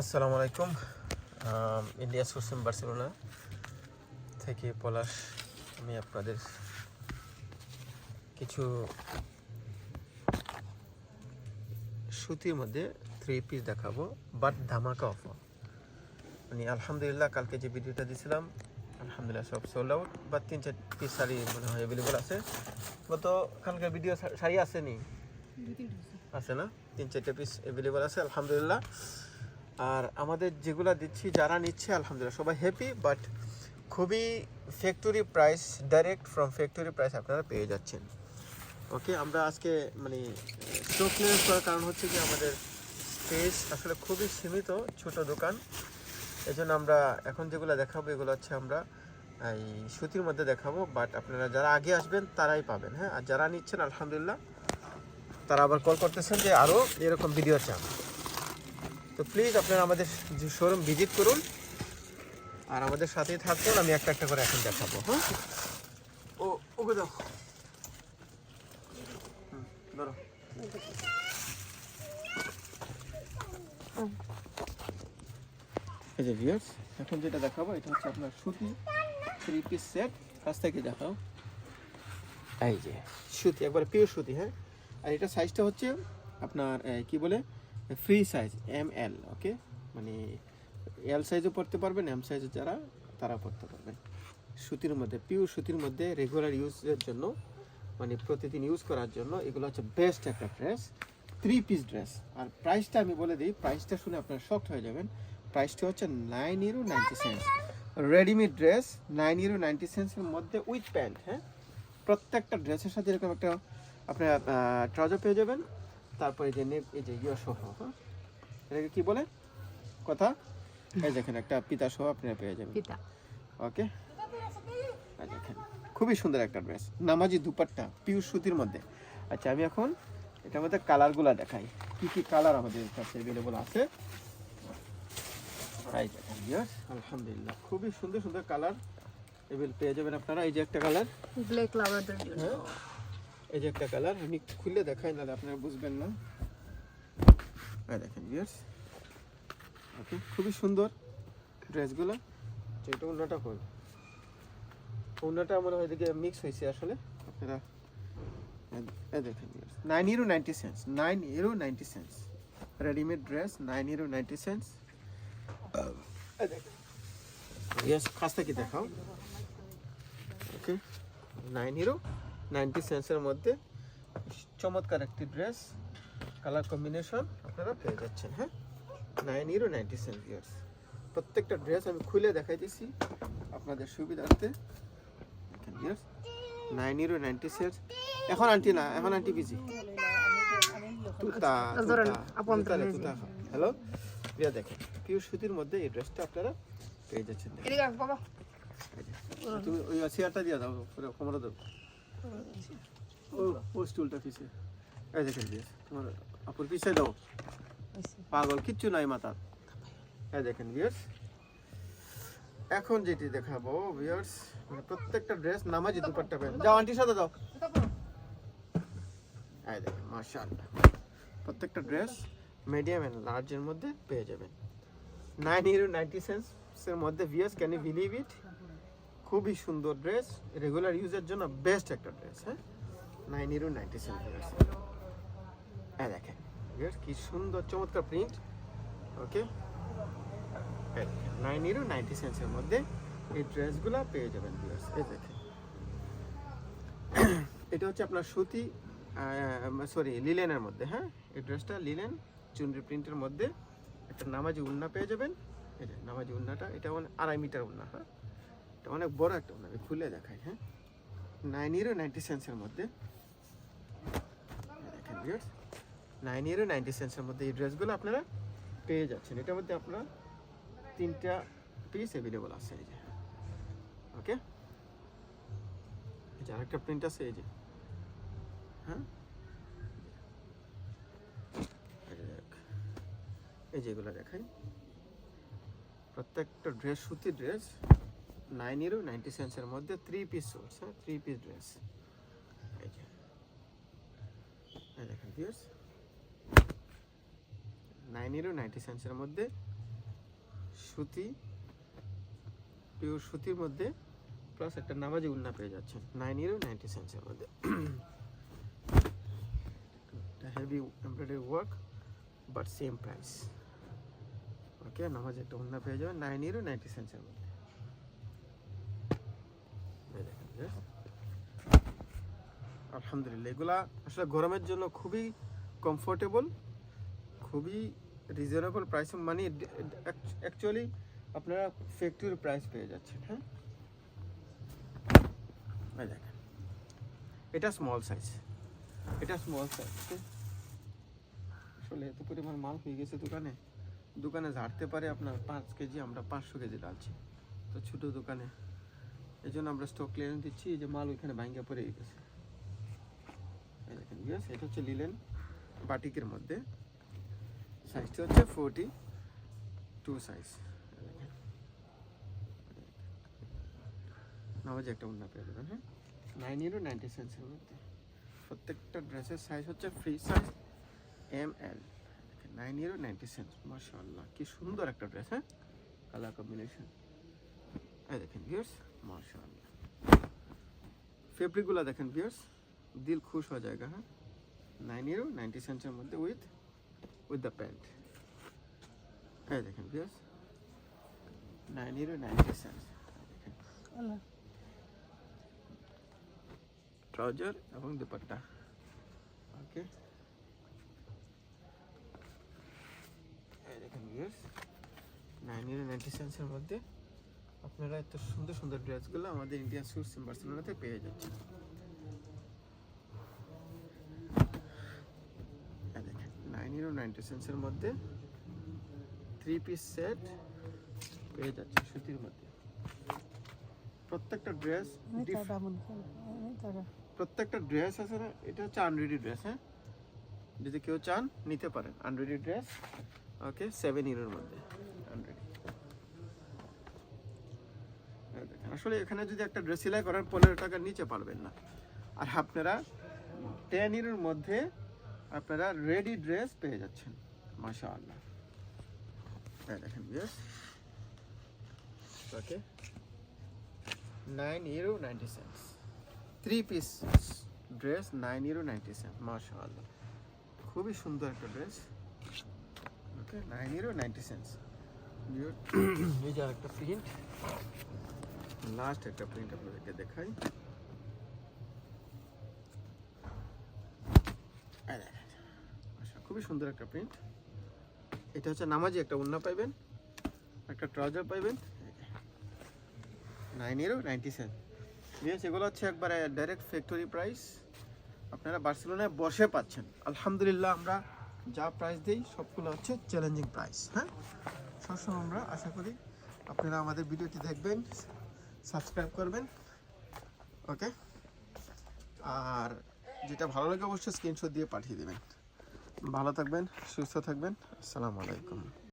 আসসালামু আলাইকুম। India সুসিম Barcelona থেকে পলাশ আমি আপনাদের কিছু সুতির মধ্যে থ্রি পিস দেখাবো বাট ধামাকা অফার মানে আলহামদুলিল্লাহ কালকে যে ভিডিওটা দিয়েছিলাম আলহামদুলিল্লাহ সব সোল্ড আউট বা তিন চার পিস শাড়ি মনে হয় অ্যাভেলেবল আছে। গত কালকে ভিডিও শাড়ি আসেনি? আছে। না? তিন চারটে পিস অ্যাভেলেবল আছে আলহামদুলিল্লাহ। আর আমাদের যেগুলা দিচ্ছি, যারা নিচ্ছে, আলহামদুলিল্লাহ, সবাই হ্যাপি বাট খুবই factory price direct from factory price আপনারা পেয়ে যাচ্ছেন। ওকে আমরা আজকে মানে স্টোক ক্লিয়ারেন্স করার কারণ হচ্ছে কি, আমাদের স্পেস আসলে খুবই সীমিত, ছোট দোকান। এই জন্য আমরা এখন যেগুলো দেখাবো, এগুলো হচ্ছে আমরা, এই সুতির মধ্যে দেখাবো বাট আপনারা যারা আগে আসবেন, তারাই পাবেন হ্যাঁ? আর যারা নিচ্ছেন, আলহামদুলিল্লাহ, তারা আবার কল করতেছেন যে আরও এরকম ভিডিও চান তো প্লিজ আপনারা আমাদের যে শোরুম ভিজিট করুন। আর আমাদের সাথেই থাকুন আমি একটা একটা করে এখন দেখাবো হ্যাঁ? ও ওকে দাও ধরো। এই যে ভিউয়ার্স এখন যেটা দেখাবো এটা হচ্ছে আপনার সুতি থ্রি পিস সেট কাছ থেকে দেখাও। এই যে সুতি একবার পিওর সুতি হ্যাঁ? আর এটা সাইজটা হচ্ছে আপনার কি বলে? Free size M L okay মানে এল সাইজও পড়তে পারবেন এম সাইজও যারা তারা পড়তে পারবেন। সুতির মধ্যে পিওর সুতির মধ্যে রেগুলার ইউজের জন্য মানে প্রতিদিন ইউজ করার জন্য, এগুলো হচ্ছে বেস্ট একটা ড্রেস থ্রি পিস ড্রেস আর প্রাইসটা আমি বলে দিই প্রাইসটা শুনে আপনারা শক্ট হয়ে যাবেন। প্রাইসটা হচ্ছে nine euro ninety cents readymade dress nine euro ninety সেন্টসের মধ্যে উইথ প্যান্ট হ্যাঁ? প্রত্যেকটা ড্রেসের সাথে এরকম একটা, আপনার ট্রাউজার পেয়ে যাবেন। তারপরে যে এই যে ইয়ে সহ হ্যাঁ? এটাকে কি বলে? কথা? এই দেখেন একটা পিতা সহ আপনারা পেয়ে যাবেন। পিতা। ওকে? দেখেন খুবই সুন্দর একটা ড্রেস। নামাজি দুপাট্টা পিউর সুতির মধ্যে। আচ্ছা আমি এখন এটার মধ্যে কালারগুলো দেখাই। কি কি কালার আমাদের কাছে অ্যাভেলেবল আছে? আলহামদুলিল্লাহ খুবই সুন্দর সুন্দর কালার এভেল পেয়ে যাবেন আপনারা। এই যে একটা কালার। ব্ল্যাক লাভারদের জন্য। এই যে একটা কালার আমি খুলে দেখাই, নাহলে আপনারা বুঝবেন না। এই দেখেন ভিউয়ার্স ওকে খুবই সুন্দর ড্রেসগুলো এটা অন্যটা কই অন্যটা মনে হয় মিক্স হয়েছে আসলে। আপনারা, এই- এই দেখেন nine euro ninety cents nine euro ninety cents readymade dress nine euro ninety cents yes কাছ থেকে দেখাও? ওকে নাইন হিরো নাইনটি সেন্সের মধ্যে চমৎকার একটি ড্রেস কালার কম্বিনেশন আপনারা পেয়ে যাচ্ছেন হ্যাঁ? Nine euro ninety cents viewers. প্রত্যেকটা ড্রেস আমি খুলে দেখাই দেখাইতেছি আপনাদের সুবিধার্থে। নাইন হিরো নাইনটি সেন্স এখন আন্টি না এখন আন্টি বিজি। হ্যালো প্রিয়া দেখেন পিওর সুতির মধ্যে এই ড্রেসটা আপনারা পেয়ে যাচ্ছেন তুমি ওই চেয়ারটা দিয়ে দাও পুরো কোমরে দাও। ও ও স্টুলটা পিছে। এই দেখেন দিয়ে তোমার আপুর পিছে দাও। পাগল, কিচ্ছু নাই মাথার এই দেখেন ভিউয়ার্স এখন যেটি দেখাবো ভিউয়ার্স মানে প্রত্যেকটা ড্রেস নামাজি দুপাট্টা পেন যাও সাথে দাও এই দেখেন প্রত্যেকটা ড্রেস মিডিয়াম এন্ড লার্জের মধ্যে পেয়ে যাবেন। নাইন ইউরো নাইনটি সেন্সের মধ্যে viewers can you believe it খুবই সুন্দর ড্রেস। রেগুলার ইউজের জন্য বেস্ট একটা ড্রেস হ্যাঁ? নাইন ইউরো নাইনটি সেভেন হ্যাঁ দেখেন কি সুন্দর চমৎকার print okay nine euro ninety সেন্সের মধ্যে এই ড্রেসগুলো পেয়ে যাবেন ভিউয়ার্স এই দেখেন। এটা হচ্ছে আপনার সুতি সরি লিলেনের মধ্যে হ্যাঁ? এই ড্রেসটা লিলেন চুনরি প্রিন্টের মধ্যে একটা নামাজি উন্না পেয়ে যাবেন। এই যে, নামাজি উন্নাটা এটা আড়াই মিটার উন্না হ্যাঁ? এটা অনেক বড় একটা আমি খুলে দেখাই হ্যাঁ? নাইন ইউরো নাইনটি সেন্সের মধ্যে। দেখেন ভিউয়ার্স নাইন ইউরো নাইনটি সেন্সের মধ্যে এই ড্রেসগুলো আপনারা পেয়ে যাচ্ছেন। এটার মধ্যে আপনার তিনটা পিস অ্যাভেলেবল আছে, এই যে। ওকে এই আরেকটা প্রিন্ট আছে, এই যে। হ্যাঁ? এই যেগুলো দেখাই। প্রত্যেকটা ড্রেস সুতি ড্রেস নাইন ইউরো নাইনটি সেন্সের মধ্যে থ্রি পিস সোর্স হ্যাঁ? থ্রি পিস ড্রেস দেখেন নাইন ইউরো নাইনটি সেন্সের মধ্যে সুতি পিওর সুতির মধ্যে প্লাস একটা নামাজি উন্না পেয়ে যাচ্ছেন। নাইন ইউরো নাইনটি সেন্সের মধ্যে। Heavy embroidery work but same price okay নামাজ একটা উন্না পেয়ে যাবেন। নাইন ইউরো নাইনটি সেন্সের মধ্যে? আলহামদুলিল্লাহ। এগুলা আসলে গরমের জন্য খুবই কমফোর্টেবল খুবই রিজনেবল প্রাইস মানে অ্যাকচুয়ালি আপনারা ফ্যাক্টরির প্রাইস পেয়ে যাচ্ছেন হ্যাঁ? এটা স্মল সাইজ এটা স্মল সাইজ আসলে এত পরিমাণ মাল হয়ে গেছে দোকানে দোকানে ঝাড়তে পারে আপনার পাঁচ কেজি, আমরা পাঁচশো কেজি ডালছি তো ছোটো দোকানে। এই জন্য আমরা স্টক ক্লিয়ারেন্স দিচ্ছি, এই যে মাল ওইখানে ভাঙ্গা পড়ে গেছে। দেখেন বিয়াস এটা হচ্ছে লিলেন বাটিকের মধ্যে। সাইজটা হচ্ছে ফোরটি টু সাইজ নামাজ একটা উন্না পেয়ে যাবেন হ্যাঁ? নাইন ইউরো নাইনটি সেন্সের মধ্যে। প্রত্যেকটা ড্রেসের সাইজ হচ্ছে free size M L nine euro ninety cents মাশাআল্লাহ, কি সুন্দর একটা ড্রেস হ্যাঁ? কালার কম্বিনেশন এই দেখেন ভিউয়ার্স মাশাআল্লাহ। ফেব্রিকগুলো দেখেন ভিউয়ার্স দিল খুশ হয়ে যায়গা হ্যাঁ? নাইন ইউরো নাইনটি সেন্সের মধ্যে উইথ উইথ দ্য প্যান্ট এই দেখেন viewers nine euro ninety colour trouser এবং দুপাট্টা। ওকে এই দেখেন ভিউয়ার্স নাইন ইউরো নাইনটি সেন্সের মধ্যে। আপনারা এত সুন্দর সুন্দর ড্রেসগুলো আমাদের ইন্ডিয়ান সুটস বার্সেলোনাতে পেয়ে যাচ্ছেন। নাইন ইউরো নাইনটি সেন্সের মধ্যে থ্রি পিস সেট পেয়ে যাচ্ছে সুতির মধ্যে। প্রত্যেকটা ড্রেস প্রত্যেকটা ড্রেস আছে না এটা হচ্ছে আনরেডি ড্রেস হ্যাঁ? যদি কেউ চান নিতে পারেন। আনরেডি ড্রেস ওকে সেভেন ইউরোর মধ্যে আনরেডি আসলে এখানে যদি একটা ড্রেস সেলাই করেন পনেরো টাকার নিচে পারবেন না। আর আপনারা টেন ইউরোর মধ্যে আপনারা রেডি ড্রেস পেয়ে যাচ্ছেন মাশা আল্লাহ দেখেন viewers okay nine euro ninety cents three piece dress nine euro ninety cent মাশাআল্লাহ। খুবই সুন্দর একটা dress okay nine euro ninety cents এই যে একটা প্রিন্ট লাস্ট একটা প্রিন্ট আপনাদেরকে দেখাই। আচ্ছা খুবই সুন্দর একটা প্রিন্ট এটা হচ্ছে নামাজি একটা উন্না পাইবেন, একটা ট্রাউজার পাইবেন। Nine euro ninety cent yes এগুলো হচ্ছে একবারে ডাইরেক্ট ফ্যাক্টরি প্রাইস আপনারা বার্সেলোনায় বসে পাচ্ছেন। আলহামদুলিল্লাহ, আমরা যা প্রাইস দিই, সবগুলো হচ্ছে চ্যালেঞ্জিং প্রাইস হ্যাঁ? সবসময় আমরা আশা করি আপনারা আমাদের ভিডিওটি দেখবেন। সাবস্ক্রাইব করবেন, ওকে? আর যেটা ভালো লাগে অবশ্যই স্ক্রিনশট দিয়ে পাঠিয়ে দেবেন। ভালো থাকবেন, সুস্থ থাকবেন, আসসালামু আলাইকুম।